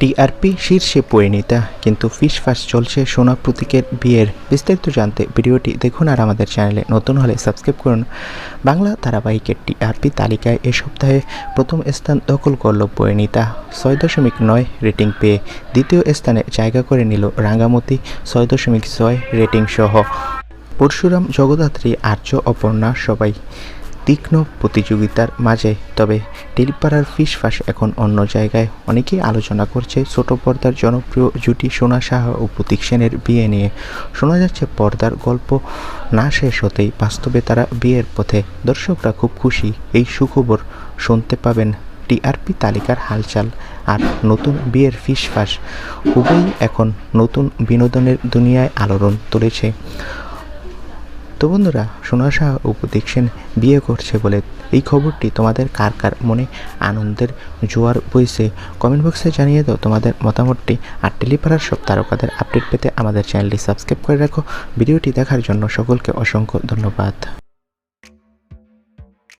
TRP শীর্ষে পরিণীতা, কিন্তু ফিসফাস চলছে সোনা প্রতীকের বিয়ের। বিস্তারিত জানতে ভিডিওটি দেখুন আর আমাদের চ্যানেলে নতুন হলে সাবস্ক্রাইব করুন। বাংলা ধারাবাহিকের টিআরপি তালিকায় এ সপ্তাহে প্রথম স্থান দখল করল পরিণীতা। ছয় দশমিক নয় রেটিং পেয়ে দ্বিতীয় স্থানে জায়গা করে নিল রাঙ্গামতি, ছয় দশমিক ছয় রেটিং সহ পরশুরাম জগদ্ধাত্রী, আর্য, অপর্ণা সবাই তীক্ষ্ণ প্রতিযোগিতার মাঝে, তবে টিলপাড়ার ফিসফাস এখন অন্য জায়গায়। অনেকেই আলোচনা করছে ছোট পর্দার জনপ্রিয় জুটি সোনা সাহা ও প্রতীক সেনের বিয়ে নিয়ে। শোনা যাচ্ছে পর্দার গল্প না শেষ হতেই বাস্তবে তারা বিয়ের পথে। দর্শকরা খুব খুশি এই সুখবর শুনতে পাবেন টিআরপি তালিকার হালচাল আর নতুন বিয়ের ফিসফাস। উভয়ই এখন নতুন বিনোদনের দুনিয়ায় আলোড়ন তুলেছে। তো বন্ধুরা, সোনা শাহ বিয়ে করছে বলে এই খবরটি তোমাদের কার কার মনে আনন্দের জোয়ার বইছে? কমেন্ট বক্সে জানিয়ে দাও তোমাদের মতামতটি আর টেলিপাড়ার সব তারকাদের আপডেট পেতে আমাদের চ্যানেলটি সাবস্ক্রাইব করে রাখো। ভিডিওটি দেখার জন্য সকলকে অসংখ্য ধন্যবাদ।